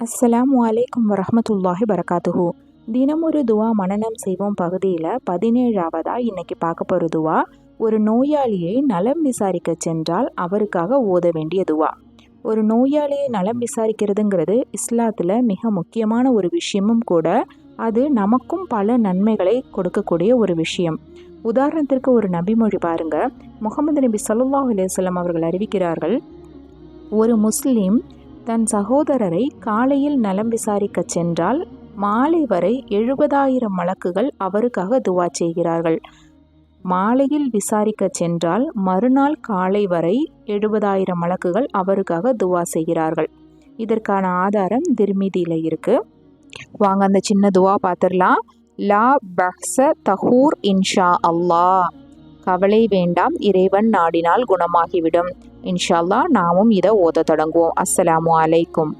அஸ்ஸலாம் வலைக்கம் வரமத்துல்லாஹி வரகாத்துஹு. தினம் ஒரு துவா மனநம் செய்வோம் பகுதியில் பதினேழாவதாக இன்னைக்கு பார்க்க போகிற துவா ஒரு நோயாளியை நலம் விசாரிக்க சென்றால் அவருக்காக ஓத வேண்டிய துவா. ஒரு நோயாளியை நலம் விசாரிக்கிறதுங்கிறது இஸ்லாத்தில் மிக முக்கியமான ஒரு விஷயமும் கூட அது நமக்கும் பல நன்மைகளை கொடுக்கக்கூடிய ஒரு விஷயம். உதாரணத்திற்கு ஒரு நபிமொழி பாருங்க. முகமது நபி சல்லாஹ் அலுவலம் அவர்கள் அறிவிக்கிறார்கள் ஒரு முஸ்லீம் தன் சகோதரரை காலையில் நலம் விசாரிக்க சென்றால் மாலை வரை எழுபதாயிரம் வழக்குகள் அவருக்காக துவா செய்கிறார்கள். மாலையில் விசாரிக்க சென்றால் மறுநாள் காலை வரை எழுபதாயிரம் வழக்குகள் அவருக்காக துவா செய்கிறார்கள். இதற்கான ஆதாரம் திருமிதியில் இருக்கு. வாங்க அந்த சின்ன துவா பார்த்துடலாம் லா பஹ்ச தஹூர் இன்ஷா அல்லா கவலை வேண்டாம் இறைவன் நாடினால் குணமாகிவிடும். இன்ஷால்லா நாமும் இதை ஓத தொடங்குவோம். அஸ்ஸலாமு அலைக்கும்.